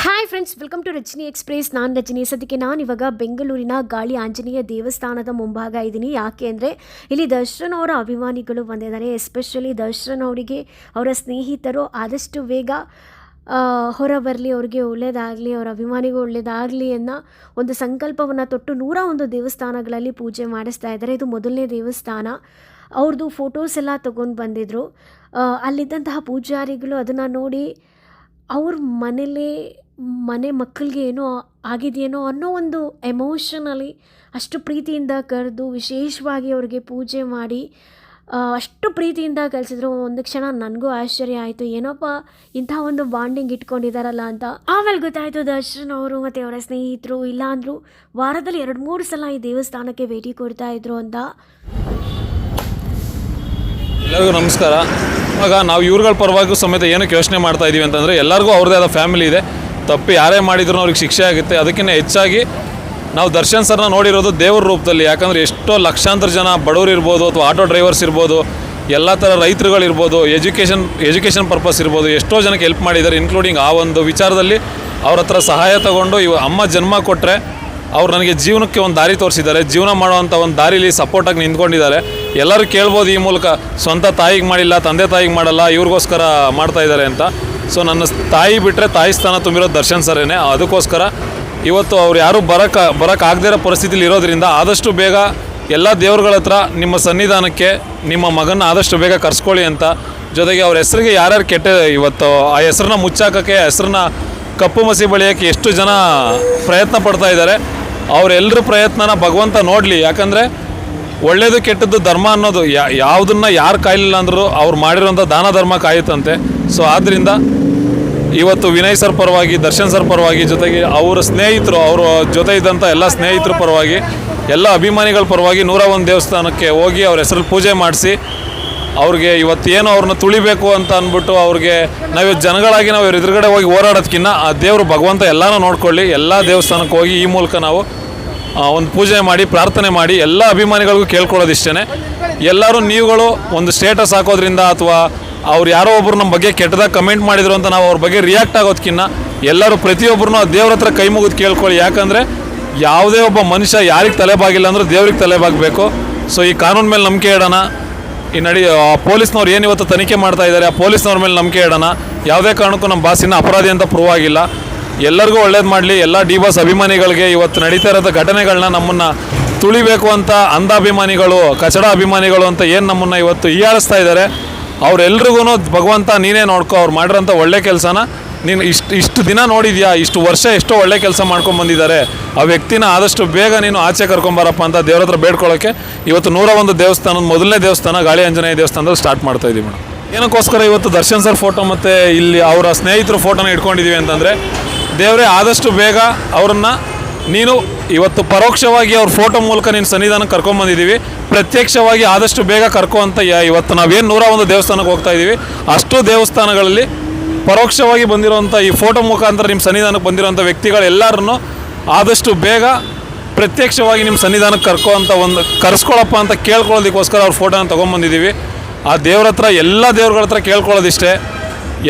Hi friends welcome to Rajani express ನಾನು ರಜನಿ. ಸದ್ಯಕ್ಕೆ ನಾನು ಇವಾಗ ಬೆಂಗಳೂರಿನ ಗಾಳಿ ಆಂಜನೇಯ ದೇವಸ್ಥಾನದ ಮುಂಭಾಗ ಇದ್ದೀನಿ. ಯಾಕೆ ಅಂದರೆ ಇಲ್ಲಿ ದರ್ಶನ್ ಅವರ ಅಭಿಮಾನಿಗಳು ಬಂದಿದ್ದಾರೆ. ಎಸ್ಪೆಷಲಿ ದರ್ಶನ್ ಅವರಿಗೆ, ಅವರ ಸ್ನೇಹಿತರು ಆದಷ್ಟು ಬೇಗ ಹೊರ ಬರಲಿ ಅವ್ರಿಗೆ ಒಳ್ಳೆಯದಾಗಲಿ ಅವರ ಅಭಿಮಾನಿಗೂ ಒಳ್ಳೆಯದಾಗಲಿ ಅನ್ನೋ ಒಂದು ಸಂಕಲ್ಪವನ್ನು ತೊಟ್ಟು ನೂರ ಒಂದು ದೇವಸ್ಥಾನಗಳಲ್ಲಿ ಪೂಜೆ ಮಾಡಿಸ್ತಾ ಇದ್ದಾರೆ. ಇದು ಮೊದಲನೇ ದೇವಸ್ಥಾನ. ಅವ್ರದ್ದು ಫೋಟೋಸ್ ಎಲ್ಲ ತೊಗೊಂಡು ಬಂದಿದ್ದರು ಅಲ್ಲಿದ್ದಂತಹ ಪೂಜಾರಿಗಳು ಅದನ್ನು ನೋಡಿ ಅವ್ರ ಮನೇಲೇ, ಮನೆ ಮಕ್ಕಳಿಗೆ ಏನೋ ಆಗಿದೆಯೇನೋ ಅನ್ನೋ ಒಂದು ಎಮೋಷನಲಿ ಅಷ್ಟು ಪ್ರೀತಿಯಿಂದ ಕರೆದು ವಿಶೇಷವಾಗಿ ಅವ್ರಿಗೆ ಪೂಜೆ ಮಾಡಿ ಅಷ್ಟು ಪ್ರೀತಿಯಿಂದ ಕಲಿಸಿದ್ರು ಒಂದು ಕ್ಷಣ ನನಗೂ ಆಶ್ಚರ್ಯ ಆಯಿತು. ಏನಪ್ಪ ಇಂಥ ಒಂದು ಬಾಂಡಿಂಗ್ ಇಟ್ಕೊಂಡಿದ್ದಾರಲ್ಲ ಅಂತ. ಆಮೇಲೆ ಗೊತ್ತಾಯಿತು ದರ್ಶನ್ ಅವರು ಮತ್ತು ಅವರ ಸ್ನೇಹಿತರು ಇಲ್ಲಾಂದರೂ ವಾರದಲ್ಲಿ ಎರಡು ಮೂರು ಸಲ ಈ ದೇವಸ್ಥಾನಕ್ಕೆ ಭೇಟಿ ಕೊಡ್ತಾ ಇದ್ರು ಅಂತ. ಎಲ್ಲರಿಗೂ ನಮಸ್ಕಾರ. ಇವಾಗ ನಾವು ಇವ್ರಗಳ ಪರವಾಗಿ ಸಮೇತ ಏನಕ್ಕೆ ಯೋಚನೆ ಮಾಡ್ತಾ ಇದ್ದೀವಿ ಅಂತಂದರೆ ಎಲ್ಲರಿಗೂ ಅವ್ರದ್ದೇ ಆದ ಫ್ಯಾಮಿಲಿ ಇದೆ. ತಪ್ಪು ಯಾರೇ ಮಾಡಿದ್ರು ಅವ್ರಿಗೆ ಶಿಕ್ಷೆ ಆಗುತ್ತೆ. ಅದಕ್ಕಿಂತ ಹೆಚ್ಚಾಗಿ ನಾವು ದರ್ಶನ್ ಸರ್ನ ನೋಡಿರೋದು ದೇವ್ರ ರೂಪದಲ್ಲಿ. ಯಾಕಂದರೆ ಎಷ್ಟೋ ಲಕ್ಷಾಂತರ ಜನ ಬಡವರು ಇರ್ಬೋದು ಅಥವಾ ಆಟೋ ಡ್ರೈವರ್ಸ್ ಇರ್ಬೋದು, ಎಲ್ಲ ಥರ ರೈತರುಗಳಿರ್ಬೋದು ಎಜುಕೇಷನ್ ಎಜುಕೇಷನ್ ಪರ್ಪಸ್ ಇರ್ಬೋದು, ಎಷ್ಟೋ ಜನಕ್ಕೆ ಹೆಲ್ಪ್ ಮಾಡಿದ್ದಾರೆ ಇನ್ಕ್ಲೂಡಿಂಗ್ ಆ ಒಂದು ವಿಚಾರದಲ್ಲಿ ಅವ್ರ ಹತ್ರ ಸಹಾಯ ತಗೊಂಡು ಇವ ಅಮ್ಮ ಜನ್ಮ ಕೊಟ್ಟರೆ ಅವ್ರು ನನಗೆ ಜೀವನಕ್ಕೆ ಒಂದು ದಾರಿ ತೋರಿಸಿದ್ದಾರೆ. ಜೀವನ ಮಾಡುವಂಥ ಒಂದು ದಾರಿಲಿ ಸಪೋರ್ಟಾಗಿ ನಿಂತ್ಕೊಂಡಿದ್ದಾರೆ. ಎಲ್ಲರೂ ಕೇಳ್ಬೋದು ಈ ಮೂಲಕ ಸ್ವಂತ ತಾಯಿಗೆ ಮಾಡಿಲ್ಲ, ತಂದೆ ತಾಯಿಗೆ ಮಾಡಲ್ಲ, ಇವ್ರಿಗೋಸ್ಕರ ಮಾಡ್ತಾ ಇದ್ದಾರೆ ಅಂತ. ಸೊ ನನ್ನ ತಾಯಿ ಬಿಟ್ಟರೆ ತಾಯಿ ಸ್ಥಾನ ತುಂಬಿರೋ ದರ್ಶನ್ ಸರೇನೆ ಅದಕ್ಕೋಸ್ಕರ ಇವತ್ತು ಅವ್ರು ಯಾರೂ ಬರೋಕ್ಕೆ ಬರೋಕ್ಕಾಗದೇ ಇರೋ ಪರಿಸ್ಥಿತಿಲಿ ಇರೋದ್ರಿಂದ ಆದಷ್ಟು ಬೇಗ ಎಲ್ಲ ದೇವ್ರುಗಳ ಹತ್ರ ನಿಮ್ಮ ಸನ್ನಿಧಾನಕ್ಕೆ ನಿಮ್ಮ ಮಗನ ಆದಷ್ಟು ಬೇಗ ಕರ್ಸ್ಕೊಳ್ಳಿ ಅಂತ. ಜೊತೆಗೆ ಅವ್ರ ಹೆಸರಿಗೆ ಯಾರ್ಯಾರು ಕೆಟ್ಟ ಇವತ್ತು ಆ ಹೆಸ್ರನ್ನ ಮುಚ್ಚಾಕೋಕ್ಕೆ ಹೆಸ್ರನ್ನ ಕಪ್ಪು ಮಸಿ ಬಳಿಯೋಕ್ಕೆ ಎಷ್ಟು ಜನ ಪ್ರಯತ್ನ ಪಡ್ತಾ ಇದ್ದಾರೆ. ಅವರೆಲ್ಲರ ಪ್ರಯತ್ನನ ಭಗವಂತ ನೋಡಲಿ. ಯಾಕಂದರೆ ಒಳ್ಳೇದು ಕೆಟ್ಟದ್ದು ಧರ್ಮ ಅನ್ನೋದು ಯಾ, ಯಾವುದನ್ನ ಯಾರು ಕಾಯಲಿಲ್ಲ ಅಂದರೂ ಅವ್ರು ಮಾಡಿರೋಂಥ ದಾನ ಧರ್ಮ ಕಾಯುತ್ತಂತೆ. ಸೊ ಆದ್ದರಿಂದ ಇವತ್ತು ವಿನಯ್ ಸರ್ ಪರವಾಗಿ, ದರ್ಶನ್ ಸರ್ ಪರವಾಗಿ ಜೊತೆಗೆ ಅವರ ಸ್ನೇಹಿತರು, ಅವರ ಜೊತೆ ಇದ್ದಂಥ ಎಲ್ಲ ಸ್ನೇಹಿತರ ಪರವಾಗಿ, ಎಲ್ಲ ಅಭಿಮಾನಿಗಳ ಪರವಾಗಿ ನೂರ ಒಂದು ದೇವಸ್ಥಾನಕ್ಕೆ ಹೋಗಿ ಅವ್ರ ಹೆಸರಲ್ಲಿ ಪೂಜೆ ಮಾಡಿಸಿ, ಅವ್ರಿಗೆ ಇವತ್ತೇನು ಅವ್ರನ್ನ ತುಳಿಬೇಕು ಅಂತ ಅಂದ್ಬಿಟ್ಟು ಅವ್ರಿಗೆ ನಾವು ಜನಗಳಾಗಿ ನಾವು ಇವ್ರ ಎದುರುಗಡೆ ಹೋಗಿ ಹೋರಾಡೋದಕ್ಕಿಂತ ಆ ದೇವರು ಭಗವಂತ ಎಲ್ಲನೂ ನೋಡ್ಕೊಳ್ಳಿ, ಎಲ್ಲ ದೇವಸ್ಥಾನಕ್ಕೆ ಹೋಗಿ ಈ ಮೂಲಕ ನಾವು ಒಂದು ಪೂಜೆ ಮಾಡಿ, ಪ್ರಾರ್ಥನೆ ಮಾಡಿ, ಎಲ್ಲ ಅಭಿಮಾನಿಗಳಿಗೂ ಕೇಳ್ಕೊಳ್ಳೋದಿಷ್ಟೇ ಎಲ್ಲರೂ ನೀವುಗಳು ಒಂದು ಸ್ಟೇಟಸ್ ಹಾಕೋದ್ರಿಂದ ಅಥವಾ ಅವ್ರು ಯಾರೋ ಒಬ್ರು ನಮ್ಮ ಬಗ್ಗೆ ಕೆಟ್ಟದಾಗ ಕಮೆಂಟ್ ಮಾಡಿದ್ರು ಅಂತ ನಾವು ಅವ್ರ ಬಗ್ಗೆ ರಿಯಾಕ್ಟ್ ಆಗೋದಕ್ಕಿಂತ ಎಲ್ಲರೂ ಪ್ರತಿಯೊಬ್ಬರನ್ನೂ ದೇವ್ರ ಹತ್ರ ಕೈ ಮುಗಿದು ಕೇಳ್ಕೊಳ್ಳಿ. ಯಾಕಂದರೆ ಯಾವುದೇ ಒಬ್ಬ ಮನುಷ್ಯ ಯಾರಿಗೆ ತಲೆ ಬಾಗಿಲ್ಲ ಅಂದ್ರೆ ದೇವ್ರಿಗೆ ತಲೆ ಬಾಗಬೇಕು ಸೊ ಈ ಕಾನೂನು ಮೇಲೆ ನಂಬಿಕೆ ಇಡೋಣ. ಈ ನಡಿ ಪೊಲೀಸ್ನವ್ರು ಏನು ಇವತ್ತು ತನಿಖೆ ಮಾಡ್ತಾ ಇದ್ದಾರೆ ಆ ಪೊಲೀಸ್ನವ್ರ ಮೇಲೆ ನಂಬಿಕೆ ಇಡೋಣ. ಯಾವುದೇ ಕಾರಣಕ್ಕೂ ನಮ್ಮ ಬಾಸಿನ ಅಪರಾಧಿ ಅಂತ ಪ್ರೂವ್ ಆಗಿಲ್ಲ. ಎಲ್ಲರಿಗೂ ಒಳ್ಳೇದು ಮಾಡಲಿ. ಎಲ್ಲ ಡಿ ಬಾಸ್ ಅಭಿಮಾನಿಗಳಿಗೆ ಇವತ್ತು ನಡೀತಾ ಇರೋದ ಘಟನೆಗಳನ್ನ ನಮ್ಮನ್ನು ತುಳಿಬೇಕು ಅಂತ ಅಂಧಾಭಿಮಾನಿಗಳು, ಕಚಡ ಅಭಿಮಾನಿಗಳು ಅಂತ ಏನು ನಮ್ಮನ್ನು ಇವತ್ತು ಹೀಯಾಳಿಸ್ತಾ ಇದ್ದಾರೆ ಅವರೆಲ್ರಿಗೂ ಭಗವಂತ ನೀನೇ ನೋಡ್ಕೊ, ಅವ್ರು ಮಾಡಿರೋಂಥ ಒಳ್ಳೆ ಕೆಲಸನ ನೀನು ಇಷ್ಟು ಇಷ್ಟು ದಿನ ನೋಡಿದ್ಯಾ, ಇಷ್ಟು ವರ್ಷ ಎಷ್ಟೋ ಒಳ್ಳೆ ಕೆಲಸ ಮಾಡ್ಕೊಂಡು ಬಂದಿದ್ದಾರೆ. ಆ ವ್ಯಕ್ತಿನ ಆದಷ್ಟು ಬೇಗ ನೀನು ಆಚೆ ಕರ್ಕೊಂಬರಪ್ಪ ಅಂತ ದೇವ್ರ ಹತ್ರ ಬೇಡ್ಕೊಳ್ಳೋಕ್ಕೆ ಇವತ್ತು ನೂರ ಒಂದು ದೇವಸ್ಥಾನದ ಮೊದಲನೇ ದೇವಸ್ಥಾನ ಗಾಳಿ ಆಂಜನೇಯ ದೇವಸ್ಥಾನದಲ್ಲಿ ಸ್ಟಾರ್ಟ್ ಮಾಡ್ತಾ ಇದ್ದೀವಿ ಮೇಡಮ್ ಏನಕ್ಕೋಸ್ಕರ ಇವತ್ತು ದರ್ಶನ್ ಸರ್ ಫೋಟೋ ಮತ್ತು ಇಲ್ಲಿ ಅವರ ಸ್ನೇಹಿತರ ಫೋಟೋನ ಇಟ್ಕೊಂಡಿದ್ದೀವಿ ಅಂತಂದರೆ ದೇವರೇ, ಆದಷ್ಟು ಬೇಗ ಅವರನ್ನು ನೀನು ಇವತ್ತು ಪರೋಕ್ಷವಾಗಿ ಅವ್ರ ಫೋಟೋ ಮೂಲಕ ನೀನು ಸನ್ನಿಧಾನಕ್ಕೆ ಕರ್ಕೊಂಬಂದಿದ್ದೀವಿ ಪ್ರತ್ಯಕ್ಷವಾಗಿ ಆದಷ್ಟು ಬೇಗ ಕರ್ಕೋ ಅಂತ ಇವತ್ತು ನಾವೇನು ನೂರ ಒಂದು ದೇವಸ್ಥಾನಕ್ಕೆ ಹೋಗ್ತಾ ಇದ್ದೀವಿ. ಅಷ್ಟು ದೇವಸ್ಥಾನಗಳಲ್ಲಿ ಪರೋಕ್ಷವಾಗಿ ಬಂದಿರುವಂಥ ಈ ಫೋಟೋ ಮುಖಾಂತರ ನಿಮ್ಮ ಸನ್ನಿಧಾನಕ್ಕೆ ಬಂದಿರುವಂಥ ವ್ಯಕ್ತಿಗಳೆಲ್ಲರನ್ನು ಆದಷ್ಟು ಬೇಗ ಪ್ರತ್ಯಕ್ಷವಾಗಿ ನಿಮ್ಮ ಸನ್ನಿಧಾನಕ್ಕೆ ಕರ್ಕೋ ಅಂತ ಒಂದು ಕರೆಸ್ಕೊಳಪ್ಪ ಅಂತ ಕೇಳ್ಕೊಳ್ಳೋದಕ್ಕೋಸ್ಕರ ಅವ್ರ ಫೋಟೋನ ತೊಗೊಂಬಂದಿದ್ದೀವಿ ಆ ದೇವ್ರ ಹತ್ರ, ಎಲ್ಲ ದೇವ್ರಗಳ ಹತ್ರ ಕೇಳ್ಕೊಳ್ಳೋದಿಷ್ಟೇ.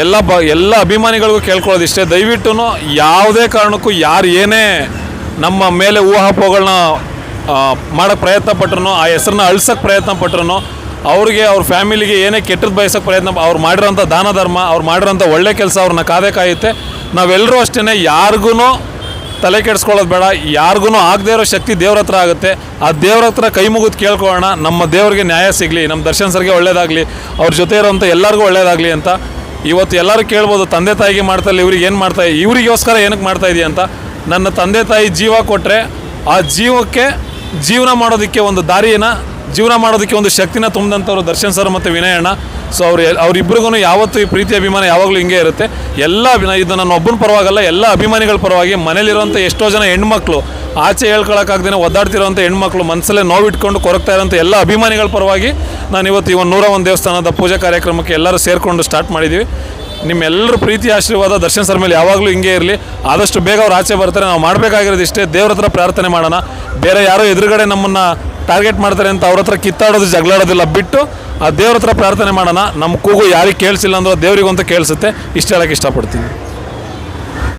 ಎಲ್ಲ ಬ, ಎಲ್ಲ ಅಭಿಮಾನಿಗಳಿಗೂ ಕೇಳ್ಕೊಳ್ಳೋದು ಇಷ್ಟೇ. ದಯವಿಟ್ಟು ಯಾವುದೇ ಕಾರಣಕ್ಕೂ ಯಾರು ಏನೇ ನಮ್ಮ ಮೇಲೆ ಊಹಾಪೋಗಳನ್ನ ಮಾಡೋಕ್ಕೆ ಪ್ರಯತ್ನ ಪಟ್ರು ಆ ಹೆಸರನ್ನ ಅಳ್ಸೋಕ್ಕೆ ಪ್ರಯತ್ನ ಪಟ್ರು ಅವ್ರಿಗೆ ಅವ್ರ ಫ್ಯಾಮಿಲಿಗೆ ಏನೇ ಕೆಟ್ಟದ್ದು ಬಯಸೋಕ್ಕೆ ಪ್ರಯತ್ನ ಅವ್ರು ಮಾಡಿರೋಂಥ ದಾನ ಧರ್ಮ, ಅವ್ರು ಮಾಡಿರೋಂಥ ಒಳ್ಳೆ ಕೆಲಸ ಅವ್ರನ್ನ ಕಾದೇ ಕಾಯುತ್ತೆ. ನಾವೆಲ್ಲರೂ ಅಷ್ಟೇ ಯಾರಿಗೂ ತಲೆ ಕೆಡಿಸ್ಕೊಳ್ಳೋದು ಬೇಡ ಯಾರಿಗೂ ಆಗದೇ ಇರೋ ಶಕ್ತಿ ದೇವ್ರ ಹತ್ರ ಆಗುತ್ತೆ. ಆ ದೇವ್ರ ಹತ್ರ ಕೈ ಮುಗಿದು ಕೇಳ್ಕೊಳ್ಳೋಣ, ನಮ್ಮ ದೇವ್ರಿಗೆ ನ್ಯಾಯ ಸಿಗಲಿ ನಮ್ಮ ದರ್ಶನ್ ಸರ್ಗೆ ಒಳ್ಳೇದಾಗಲಿ, ಅವ್ರ ಜೊತೆ ಇರೋಂಥ ಎಲ್ಲರಿಗೂ ಒಳ್ಳೇದಾಗಲಿ ಅಂತ ಇವತ್ತು ಎಲ್ಲರೂ ಕೇಳ್ಬೋದು, ತಂದೆ ತಾಯಿಗೆ ಮಾಡ್ತಾ ಇಲ್ಲ, ಇವ್ರಿಗೆ ಏನು ಮಾಡ್ತಾ ಇವರಿಗೋಸ್ಕರ ಏನಕ್ಕೆ ಮಾಡ್ತಾ ಇದೆಯಾ ಅಂತ. ನನ್ನ ತಂದೆ ತಾಯಿ ಜೀವ ಕೊಟ್ಟರೆ ಆ ಜೀವಕ್ಕೆ ಜೀವನ ಮಾಡೋದಕ್ಕೆ ಒಂದು ದಾರಿನ ಜೀವನ ಮಾಡೋದಕ್ಕೆ ಒಂದು ಶಕ್ತಿನ ತುಂಬಿದಂಥವ್ರು ದರ್ಶನ್ ಸರ್ ಮತ್ತು ವಿನಯಣ್ಣ. ಸೊ ಅವ್ರು ಎಲ್- ಯಾವತ್ತು ಈ ಪ್ರೀತಿ ಅಭಿಮಾನ ಯಾವಾಗಲೂ ಹಿಂಗೆ ಇರುತ್ತೆ. ಎಲ್ಲ ಇದು ನನ್ನ ಒಬ್ಬನ ಪರವಾಗಲ್ಲ, ಎಲ್ಲ ಅಭಿಮಾನಿಗಳ ಪರವಾಗಿ ಮನೇಲಿರುವಂಥ ಎಷ್ಟೋ ಜನ ಹೆಣ್ಮಕ್ಳು ಆಚೆ ಹೇಳ್ಕೊಳಕ್ಕಾಗ್ದೇ ಒದ್ದಾಡ್ತಿರೋಂಥ ಹೆಣ್ಮಕ್ಳು ಮನಸ್ಸಲ್ಲೇ ನೋವಿಟ್ಕೊಂಡು ಕೊರಗ್ತಾ ಇರೋಂಥ ಎಲ್ಲ ಅಭಿಮಾನಿಗಳ ಪರವಾಗಿ ನಾನು ಇವತ್ತು ಈ ಒಂದು ನೂರ ಒಂದು ದೇವಸ್ಥಾನದ ಪೂಜಾ ಕಾರ್ಯಕ್ರಮಕ್ಕೆ ಎಲ್ಲರೂ ಸೇರಿಕೊಂಡು ಸ್ಟಾರ್ಟ್ ಮಾಡಿದ್ದೀವಿ ನಿಮ್ಮೆಲ್ಲರ ಪ್ರೀತಿ ಆಶೀರ್ವಾದ ದರ್ಶನ್ ಸರ್ ಮೇಲೆ ಯಾವಾಗಲೂ ಹಿಂಗೆ ಇರಲಿ. ಆದಷ್ಟು ಬೇಗ ಅವ್ರು ಆಚೆ ಬರ್ತಾರೆ. ನಾವು ಮಾಡಬೇಕಾಗಿರೋದು ಇಷ್ಟೇ. ದೇವ್ರ ಹತ್ರ ಪ್ರಾರ್ಥನೆ ಮಾಡೋಣ. ಬೇರೆ ಯಾರೋ ಎದುರುಗಡೆ ನಮ್ಮನ್ನು ಟಾರ್ಗೆಟ್ ಮಾಡ್ತಾರೆ ಅಂತ ಅವ್ರ ಹತ್ರ ಕಿತ್ತಾಡೋದು, ಜಗಳಾಡೋದಿಲ್ಲ. ಬಿಟ್ಟು ಆ ದೇವ್ರ ಹತ್ರ ಪ್ರಾರ್ಥನೆ ಮಾಡೋಣ. ನಮ್ಮ ಕೂಗು ಯಾರಿಗೆ ಕೇಳಿಸಿಲ್ಲ ಅಂದ್ರೆ ದೇವ್ರಿಗಂತೂ ಕೇಳಿಸುತ್ತೆ. ಇಷ್ಟು ಹೇಳೋಕ್ಕೆ ಇಷ್ಟಪಡ್ತೀನಿ.